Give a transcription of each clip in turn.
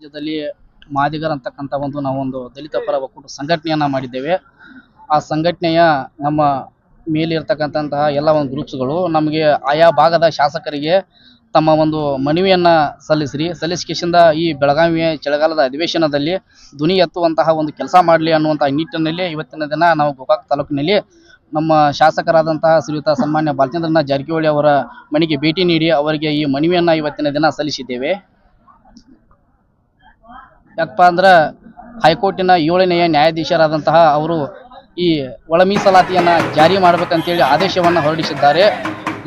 ರಾಜ್ಯದಲ್ಲಿ ಮಾದಿಗರ್ ಅಂತಕ್ಕಂಥ ಒಂದು ನಾವೊಂದು ದಲಿತ ಪರ ಒಕ್ಕೂಟ ಸಂಘಟನೆಯನ್ನ ಮಾಡಿದ್ದೇವೆ. ಆ ಸಂಘಟನೆಯ ನಮ್ಮ ಮೇಲಿರ್ತಕ್ಕಂತಹ ಎಲ್ಲ ಒಂದು ಗ್ರೂಪ್ಸ್ಗಳು ನಮಗೆ ಆಯಾ ಭಾಗದ ಶಾಸಕರಿಗೆ ತಮ್ಮ ಒಂದು ಮನವಿಯನ್ನ ಸಲ್ಲಿಸ್ರಿ. ಸಲ್ಲಿಸಿಕೆಸಿಂದ ಈ ಬೆಳಗಾವಿಯ ಚಳಿಗಾಲದ ಅಧಿವೇಶನದಲ್ಲಿ ಧ್ವನಿ ಎತ್ತುವಂತಹ ಒಂದು ಕೆಲಸ ಮಾಡಲಿ ಅನ್ನುವಂತಹ ನಿಟ್ಟಿನಲ್ಲಿ ಇವತ್ತಿನ ದಿನ ನಾವು ಗೋಕಾಕ್ ತಾಲೂಕಿನಲ್ಲಿ ನಮ್ಮ ಶಾಸಕರಾದಂತಹ ಶ್ರೀಯುತ ಸನ್ಮಾನ್ಯ ಬಾಲಚಂದ್ರನಾಥ್ ಜಾರಕಿಹೊಳಿ ಅವರ ಮನೆಗೆ ಭೇಟಿ ನೀಡಿ ಅವರಿಗೆ ಈ ಮನವಿಯನ್ನ ಇವತ್ತಿನ ದಿನ ಸಲ್ಲಿಸಿದ್ದೇವೆ. ಯಾಕಪ್ಪ ಅಂದ್ರೆ ಹೈಕೋರ್ಟಿನ ಏಳನೆಯ ನ್ಯಾಯಾಧೀಶರಾದಂತಹ ಅವರು ಈ ಒಳ ಮೀಸಲಾತಿಯನ್ನು ಜಾರಿ ಮಾಡಬೇಕಂತೇಳಿ ಆದೇಶವನ್ನು ಹೊರಡಿಸಿದ್ದಾರೆ.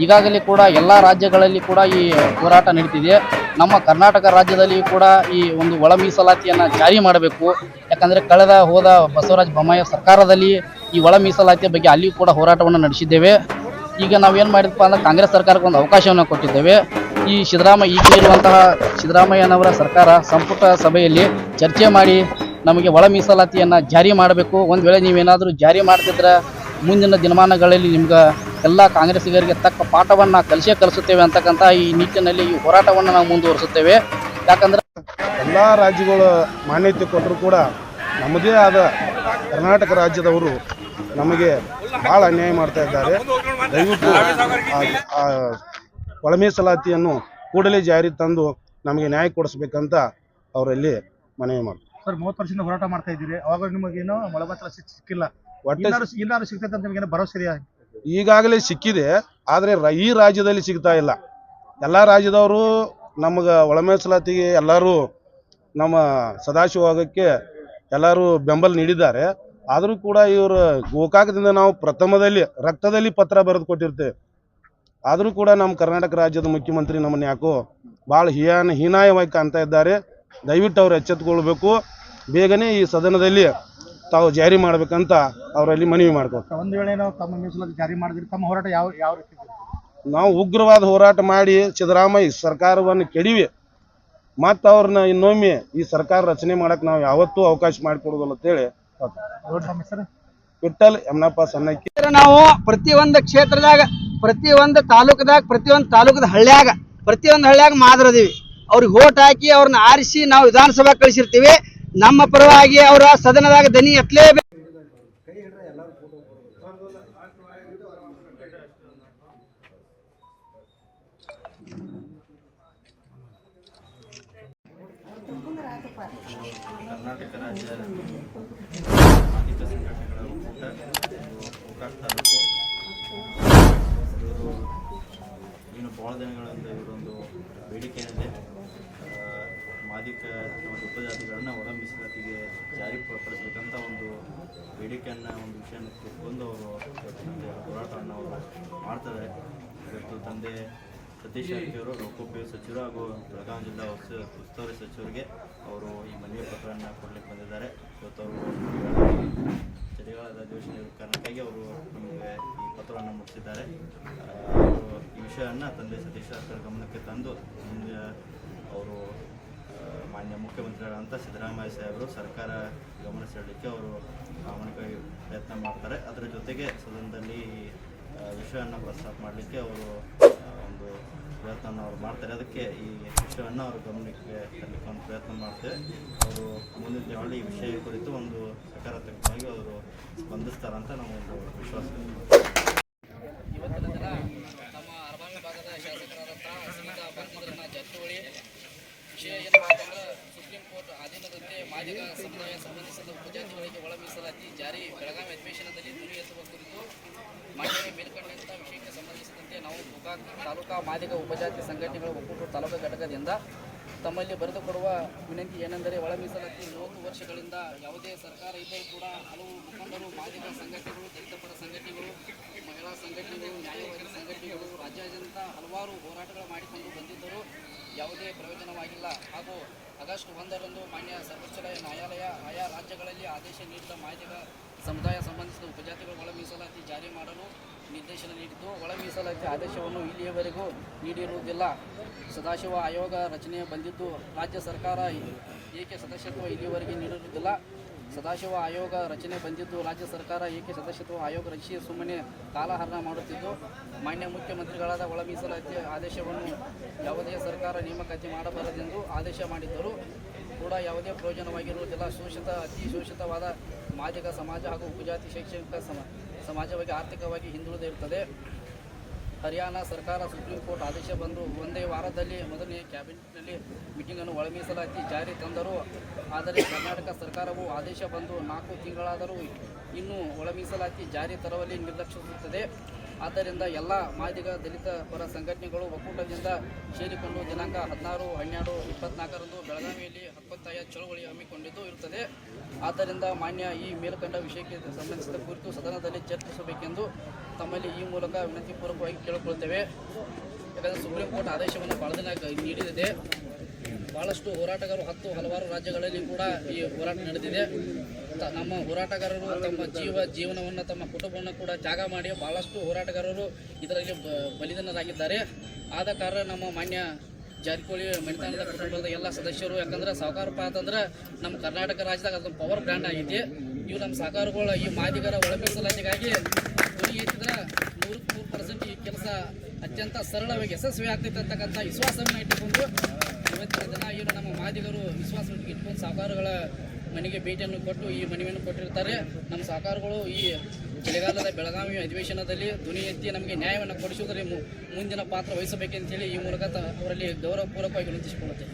ಈಗಾಗಲೇ ಕೂಡ ಎಲ್ಲ ರಾಜ್ಯಗಳಲ್ಲಿ ಕೂಡ ಈ ಹೋರಾಟ ನಡೀತಿದೆ. ನಮ್ಮ ಕರ್ನಾಟಕ ರಾಜ್ಯದಲ್ಲಿ ಕೂಡ ಈ ಒಂದು ಒಳ ಮೀಸಲಾತಿಯನ್ನು ಜಾರಿ ಮಾಡಬೇಕು. ಯಾಕಂದರೆ ಕಳೆದ ಹೋದ ಬಸವರಾಜ ಬೊಮ್ಮಾಯಿ ಸರ್ಕಾರದಲ್ಲಿ ಈ ಒಳ ಮೀಸಲಾತಿಯ ಬಗ್ಗೆ ಅಲ್ಲಿಯೂ ಕೂಡ ಹೋರಾಟವನ್ನು ನಡೆಸಿದ್ದೇವೆ. ಈಗ ನಾವೇನು ಮಾಡಿದಪ್ಪ ಅಂದ್ರೆ ಕಾಂಗ್ರೆಸ್ ಸರ್ಕಾರಕ್ಕೆ ಒಂದು ಅವಕಾಶವನ್ನು ಕೊಟ್ಟಿದ್ದೇವೆ. ಈ ಸಿದ್ದರಾಮಯ್ಯ ಈಗ ಇರುವಂತಹ ಸಿದ್ದರಾಮಯ್ಯನವರ ಸರ್ಕಾರ ಸಂಪುಟ ಸಭೆಯಲ್ಲಿ ಚರ್ಚೆ ಮಾಡಿ ನಮಗೆ ಒಳ ಮೀಸಲಾತಿಯನ್ನು ಜಾರಿ ಮಾಡಬೇಕು. ಒಂದು ವೇಳೆ ನೀವೇನಾದರೂ ಜಾರಿ ಮಾಡ್ತಿದ್ರೆ ಮುಂದಿನ ದಿನಮಾನಗಳಲ್ಲಿ ನಿಮ್ಗೆ ಎಲ್ಲ ಕಾಂಗ್ರೆಸ್ಸಿಗರಿಗೆ ತಕ್ಕ ಪಾಠವನ್ನು ಕಲಿಸೇ ಕಲಿಸುತ್ತೇವೆ ಅಂತಕ್ಕಂಥ ಈ ನಿಟ್ಟಿನಲ್ಲಿ ಈ ಹೋರಾಟವನ್ನು ನಾವು ಮುಂದುವರಿಸುತ್ತೇವೆ. ಯಾಕಂದ್ರೆ ಎಲ್ಲ ರಾಜ್ಯಗಳು ಮಾನ್ಯತೆ ಕೊಟ್ಟರು ಕೂಡ ನಮ್ಮದೇ ಆದ ಕರ್ನಾಟಕ ರಾಜ್ಯದವರು ನಮಗೆ ಭಾಳ ಅನ್ಯಾಯ ಮಾಡ್ತಾ ಇದ್ದಾರೆ. ದಯವಿಟ್ಟು ಒಳ ಮೀಸಲಾತಿಯನ್ನು ಕೂಡಲೇ ಜಾರಿ ತಂದು ನಮಗೆ ನ್ಯಾಯ ಕೊಡಿಸ್ಬೇಕಂತ ಅವರಲ್ಲಿ ಮನವಿ ಮಾಡ್ತಾರೆ ಸರ್ ಮೂವತ್ತು ವರ್ಷದಿಂದ ಹೋರಾಟ ಮಾಡ್ತಾ ಇದ್ದೀರಿ. ಅವಾಗ ನಿಮಗೇನು ಮೊಳಬತ್ತಲ ಸಿಕ್ಕಿಲ್ಲ. ಒಟ್ಟೆ ಇನ್ನಾರು ಸಿಗ್ತೈತೆ ಅಂತ ನಿಮಗೇನು ಭರವಸೆ ಇದೆಯಾ? ಈಗಾಗಲೇ ಸಿಕ್ಕಿದೆ ಆದರೆ ಈ ರಾಜ್ಯದಲ್ಲಿ ಸಿಗ್ತಾ ಇಲ್ಲ. ಎಲ್ಲ ರಾಜ್ಯದವರು ನಮಗೆ ಒಳ ಮೀಸಲಾತಿಗೆ ಎಲ್ಲರೂ ನಮ್ಮ ಸದಾಶಿವಕ್ಕೆ ಎಲ್ಲರೂ ಬೆಂಬಲ ನೀಡಿದ್ದಾರೆ. ಆದರೂ ಕೂಡ ಇವರು ಗೋಕಾಕದಿಂದ ನಾವು ಪ್ರಥಮದಲ್ಲಿ ರಕ್ತದಲ್ಲಿ ಪತ್ರ ಬರೆದು ಕೊಟ್ಟಿರ್ತೇವೆ. ಆದರೂ ಕೂಡ ನಮ್ಮ ಕರ್ನಾಟಕ ರಾಜ್ಯದ ಮುಖ್ಯಮಂತ್ರಿ ನಮ್ಮನ್ನು ಯಾಕೋ ಭಾಳ ಹೀಯಾನ ಹೀನಾಯವಾಗಿ ಕಾಣ್ತಾ ಇದ್ದಾರೆ. ದಯವಿಟ್ಟು ಅವರು ಎಚ್ಚೆತ್ತುಕೊಳ್ಬೇಕು. ಬೇಗನೆ ಈ ಸದನದಲ್ಲಿ ತಾವು ಜಾರಿ ಮಾಡಬೇಕಂತ ಅವರಲ್ಲಿ ಮನವಿ ಮಾಡ್ಕೊಳ್ತಾರೆ ಒಂದು ವೇಳೆ ನಾವು ತಮ್ಮ ಮೀಸಲಾತಿ ಜಾರಿ ಮಾಡಿದ್ರೆ ತಮ್ಮ ಹೋರಾಟ ಯಾವ ಯಾವ ರೀತಿ ಇದೆ? ನಾವು ಉಗ್ರವಾದ ಹೋರಾಟ ಮಾಡಿ ಸಿದ್ದರಾಮಯ್ಯ ಸರ್ಕಾರವನ್ನು ಕೆಡಿವಿ ಮತ್ತು ಅವ್ರನ್ನ ಇನ್ನೊಮ್ಮೆ ಈ ಸರ್ಕಾರ ರಚನೆ ಮಾಡಕ್ಕೆ ನಾವು ಯಾವತ್ತೂ ಅವಕಾಶ ಮಾಡಿಕೊಡೋದಲ್ಲ ಅಂತೇಳಿ ವಿಠಲ್ ಯಮನಪ್ಪ ಸನ್ನಕ್ಕಿ. ನಾವು ಪ್ರತಿಯೊಂದು ಕ್ಷೇತ್ರದಾಗ ಪ್ರತಿಯೊಂದು ತಾಲೂಕದಾಗ, ಪ್ರತಿಯೊಂದು ತಾಲೂಕದ ಹಳ್ಳ್ಯಾಗ, ಪ್ರತಿಯೊಂದು ಹಳ್ಳ್ಯಾಗ ಮಾದರದಿವಿ. ಅವ್ರಿಗೆ ಓಟ್ ಹಾಕಿ ಅವ್ರನ್ನ ಆರಿಸಿ ನಾವು ವಿಧಾನಸಭಾ ಕಳಿಸಿರ್ತೀವಿ. ನಮ್ಮ ಪರವಾಗಿ ಅವರ ಸದನದಾಗ ದನಿ ಎತ್ತಲೇಬೇಕು. ಕರ್ನಾಟಕ ರಾಜ್ಯ ಬೇಡಿಕೆಯನ್ನು ಒಂದು ವಿಷಯನ ಬಂದು ಅವರು ಹೋರಾಟವನ್ನು ಅವರು ಮಾಡ್ತಾರೆ. ಇವತ್ತು ತಂದೆ ಸತೀಶ್ ಅವರು, ಲೋಕೋಪಯೋಗಿ ಸಚಿವರು ಹಾಗೂ ಬೆಳಗಾವಿ ಜಿಲ್ಲಾ ಉಸ್ತುವಾರಿ ಸಚಿವರಿಗೆ ಅವರು ಈ ಮನವಿ ಪತ್ರವನ್ನು ಕೊಡಲಿಕ್ಕೆ ಬಂದಿದ್ದಾರೆ. ಇವತ್ತು ಅವರು ಚಳಿಗಾಲದ ಅಧಿವೇಶನ ಕಾರಣಕ್ಕಾಗಿ ಅವರು ನಮಗೆ ಈ ಪತ್ರವನ್ನು ಮುಟ್ಟಿಸಿದ್ದಾರೆ. ಅವರು ಈ ವಿಷಯವನ್ನು ತಂದೆ ಸತೀಶ್ ಜಾರಕಿಹೊಳಿ ಗಮನಕ್ಕೆ ತಂದು ಅವರು ಮಾನ್ಯ ಮುಖ್ಯಮಂತ್ರಿಗಳಂತ ಸಿದ್ದರಾಮಯ್ಯ ಸಾಹೇಬರು ಸರ್ಕಾರ ಗಮನ ಸೆಳಲಿಕ್ಕೆ ಅವರು ಪ್ರಾಮಾಣಿಕವಾಗಿ ಪ್ರಯತ್ನ ಮಾಡ್ತಾರೆ. ಅದರ ಜೊತೆಗೆ ಸದನದಲ್ಲಿ ವಿಷಯವನ್ನು ಪ್ರಸ್ತಾಪ ಮಾಡಲಿಕ್ಕೆ ಅವರು ಒಂದು ಪ್ರಯತ್ನವನ್ನು ಅವರು ಮಾಡ್ತಾರೆ. ಅದಕ್ಕೆ ಈ ವಿಷಯವನ್ನು ಅವರು ಗಮನಕ್ಕೆ ತರಲಿಕ್ಕೆ ಒಂದು ಪ್ರಯತ್ನ ಮಾಡ್ತೇವೆ ಅವರು ಮುಂದಿನ ದಿನಗಳಲ್ಲಿ ಈ ವಿಷಯ ಕುರಿತು ಒಂದು ಸಕಾರಾತ್ಮಕವಾಗಿ ಅವರು ಸ್ಪಂದಿಸ್ತಾರಂತ ನಾವು ಒಂದು ವಿಶ್ವಾಸ ಇವತ್ತಿನ ದಿನ ನಮ್ಮ ಅರಬಾವಿ ಭಾಗದ ಶಾಸಕರಾದಂತಹ ಶ್ರೀಯುತ ಬಾಲಚಂದ್ರನಾಥ್ ಜಾರಕಿಹೊಳಿ ವಿಷಯ ಏನಪ್ಪ ಅಂತಂದ್ರೆ ಸುಪ್ರೀಂ ಕೋರ್ಟ್ ಅಧೀನದಂತೆ ಮಾದಿಗ ಸಮುದಾಯ ಸಂಬಂಧಿಸಿದ ಉಪಜಾತಿಗಳಿಗೆ ಒಳ ಮೀಸಲಾತಿ ಜಾರಿ ಬೆಳಗಾವಿ ಅಧಿವೇಶನದಲ್ಲಿ ಧ್ವನಿ ಎತ್ತುವ ಕುರಿತು ಮಾನ್ಯ ಮೇಲ್ಕಂಡಂಥ ವಿಷಯಕ್ಕೆ ಸಂಬಂಧಿಸಿದಂತೆ ನಾವು ಗೋಕಾಕ್ ತಾಲೂಕಾ ಮಾದಿಗ ಉಪಜಾತಿ ಸಂಘಟನೆಗಳ ಒಕ್ಕೂಟ ತಾಲೂಕಾ ಘಟಕದಿಂದ ತಮ್ಮಲ್ಲಿ ಬರೆದುಕೊಡುವ ವಿನಂತಿ ಏನೆಂದರೆ ಒಳ ಮೀಸಲಾತಿ ಮೂವತ್ತು ವರ್ಷಗಳಿಂದ ಯಾವುದೇ ಸರ್ಕಾರ ಇದ್ದರೂ ಕೂಡ ಹಲವು ಮುಖಂಡರು, ಮಾದಿಗ ಸಂಘಟನೆಗಳು, ದಲಿತ ಪರ ಸಂಘಟನೆಗಳು, ಮಹಿಳಾ ಸಂಘಟನೆಗಳು, ನ್ಯಾಯವಾದಿ ಸಂಘಟನೆಗಳು, ರಾಜ್ಯಾದ್ಯಂತ ಹಲವಾರು ಹೋರಾಟಗಳು ಮಾಡಿಕೊಂಡು ಬಂದಿದ್ದರೂ ಯಾವುದೇ ಪ್ರಯೋಜನವಾಗಿಲ್ಲ ಹಾಗೂ ಆಗಸ್ಟ್ ಒಂದರಂದು ಮಾನ್ಯ ಸರ್ವೋಚ್ಚ ನ್ಯಾಯಾಲಯ ಆಯಾ ರಾಜ್ಯಗಳಲ್ಲಿ ಆದೇಶ ನೀಡಿದ ಮಾಹಿತಿಗಳ ಸಮುದಾಯ ಸಂಬಂಧಿಸಿದ ಉಪಜಾತಿಗಳ ಒಳ ಮೀಸಲಾತಿ ಜಾರಿ ಮಾಡಲು ನಿರ್ದೇಶನ ನೀಡಿದ್ದು, ಒಳ ಮೀಸಲಾತಿ ಆದೇಶವನ್ನು ಇಲ್ಲಿಯವರೆಗೂ ನೀಡಿರುವುದಿಲ್ಲ. ಸದಾಶಿವ ಆಯೋಗ ರಚನೆ ಬಂದಿದ್ದು, ರಾಜ್ಯ ಸರ್ಕಾರ ಏಕೆ ಸದಸ್ಯತ್ವ ಇಲ್ಲಿಯವರೆಗೆ ನೀಡಿರುವುದಿಲ್ಲ? ಸದಾಶಿವ ಆಯೋಗ ರಚನೆ ಬಂದಿದ್ದು ರಾಜ್ಯ ಸರ್ಕಾರ ಏಕೆ ಸದಸ್ಯತ್ವ ಆಯೋಗ ರಚಿಸಿ ಸುಮ್ಮನೆ ಕಾಲಹರಣ ಮಾಡುತ್ತಿದ್ದು? ಮಾನ್ಯ ಮುಖ್ಯಮಂತ್ರಿಗಳಾದ ಒಳ ಮೀಸಲಾತಿ ಆದೇಶವನ್ನು ಯಾವುದೇ ಸರ್ಕಾರ ನೇಮಕಾತಿ ಮಾಡಬಾರದೆಂದು ಆದೇಶ ಮಾಡಿದ್ದರು ಕೂಡ ಯಾವುದೇ ಪ್ರಯೋಜನವಾಗಿರುವುದಿಲ್ಲ. ಶೋಷಿತ, ಅತಿ ಶೋಷಿತವಾದ ಮಾದಿಗ ಸಮಾಜ ಹಾಗೂ ಉಪಜಾತಿ ಶೈಕ್ಷಣಿಕ ಸಮ, ಸಮಾಜವಾಗಿ ಆರ್ಥಿಕವಾಗಿ ಹಿಂದುಳಿದಿರುತ್ತದೆ. ಹರಿಯಾಣ ಸರ್ಕಾರ ಸುಪ್ರೀಂ ಕೋರ್ಟ್ ಆದೇಶ ಬಂದು ಒಂದೇ ವಾರದಲ್ಲಿ ಮೊದಲನೇ ಕ್ಯಾಬಿನೆಟ್ನಲ್ಲಿ ಮೀಟಿಂಗನ್ನು ಒಳಮೀಸಲಾತಿ ಜಾರಿ ತಂದರು, ಆದರೆ ಕರ್ನಾಟಕ ಸರ್ಕಾರವು ಆದೇಶ ಬಂದು ನಾಲ್ಕು ತಿಂಗಳಾದರೂ ಇನ್ನೂ ಒಳಮೀಸಲಾತಿ ಜಾರಿ ತರುವಲ್ಲಿ ನಿರ್ಲಕ್ಷಿಸುತ್ತದೆ. ಆದ್ದರಿಂದ ಎಲ್ಲ ಮಾದಿಗ ದಲಿತ ಪರ ಸಂಘಟನೆಗಳು ಒಕ್ಕೂಟದಿಂದ ಸೇರಿಕೊಂಡು ದಿನಾಂಕ ಹದಿನಾರು, ಹನ್ನೆರಡು, ಇಪ್ಪತ್ನಾಲ್ಕರಂದು ಬೆಳಗಾವಿಯಲ್ಲಿ ಹಕ್ಕೊತ್ತಾಯ ಚಳುವಳಿ ಹಮ್ಮಿಕೊಂಡಿದ್ದು ಇರುತ್ತದೆ. ಆದ್ದರಿಂದ ಮಾನ್ಯ ಈ ಮೇಲ್ಕಂಡ ವಿಷಯಕ್ಕೆ ಸಂಬಂಧಿಸಿದ ಕುರಿತು ಸದನದಲ್ಲಿ ಚರ್ಚಿಸಬೇಕೆಂದು ತಮ್ಮಲ್ಲಿ ಈ ಮೂಲಕ ವಿನಂತಿಪೂರ್ವಕವಾಗಿ ಕೇಳಿಕೊಳ್ಳುತ್ತೇವೆ ಯಾಕಂದರೆ ಸುಪ್ರೀಂ ಕೋರ್ಟ್ ಆದೇಶವನ್ನು ಬಹಳ ದಿನ ನೀಡಿದೆ ಭಾಳಷ್ಟು ಹೋರಾಟಗಾರರು ಹತ್ತು ಹಲವಾರು ರಾಜ್ಯಗಳಲ್ಲಿ ಕೂಡ ಈ ಹೋರಾಟ ನಡೆದಿದೆ. ನಮ್ಮ ಹೋರಾಟಗಾರರು ತಮ್ಮ ಜೀವ ಜೀವನವನ್ನು, ತಮ್ಮ ಕುಟುಂಬವನ್ನು ಕೂಡ ಜಾಗ ಮಾಡಿ ಭಾಳಷ್ಟು ಹೋರಾಟಗಾರರು ಇದರಲ್ಲಿ ಬಲಿದಾನರಾಗಿದ್ದಾರೆ. ಆದ ಕಾರಣ ನಮ್ಮ ಮಾನ್ಯ ಜಾರಕಿಹೊಳಿ ಮಣಿತಾನದ ಕುಟುಂಬದ ಎಲ್ಲ ಸದಸ್ಯರು, ಯಾಕಂದ್ರೆ ಸಹಕಾರಪ್ಪ ಅಂತಂದ್ರೆ ನಮ್ಮ ಕರ್ನಾಟಕ ರಾಜ್ಯದಾಗ ಅದೊಂದು ಪವರ್ ಬ್ರ್ಯಾಂಡ್ ಆಗೈತಿ. ಇವು ನಮ್ಮ ಸಹಕಾರಗಳು ಈ ಮಾದಿಗರ ಒಳಪಡಿಸಲಾಗಿ ಎತ್ತಿದ್ರೆ ನೂರಕ್ಕೆ ನೂರು ಪರ್ಸೆಂಟ್ ಈ ಕೆಲಸ ಅತ್ಯಂತ ಸರಳವಾಗಿ ಯಶಸ್ವಿ ಆಗ್ತೈತೆ ಅಂತಕ್ಕಂಥ ವಿಶ್ವಾಸವನ್ನು ಇಟ್ಟುಕೊಂಡು, ಇವತ್ತಿನ ದಿನ ಏನು ನಮ್ಮ ಮಾದಿಗರು ವಿಶ್ವಾಸ ಇಟ್ಕೊಂಡು ಸಾಹುಕಾರಗಳ ಮನೆಗೆ ಭೇಟಿಯನ್ನು ಕೊಟ್ಟು ಈ ಮನವಿಯನ್ನು ಕೊಟ್ಟಿರ್ತಾರೆ. ನಮ್ಮ ಸಹಕಾರಗಳು ಈ ಚಳಿಗಾಲದ ಬೆಳಗಾವಿ ಅಧಿವೇಶನದಲ್ಲಿ ಧ್ವನಿ ಎತ್ತಿ ನಮಗೆ ನ್ಯಾಯವನ್ನು ಕೊಡಿಸುವುದರಲ್ಲಿ ಮುಂದಿನ ಪಾತ್ರ ವಹಿಸಬೇಕೆಂತೇಳಿ ಈ ಮೂಲಕ ಅವರಲ್ಲಿ ಗೌರವಪೂರ್ವಕವಾಗಿ ವಿನಂತಿಸಿಕೊಳ್ಳುತ್ತೇನೆ.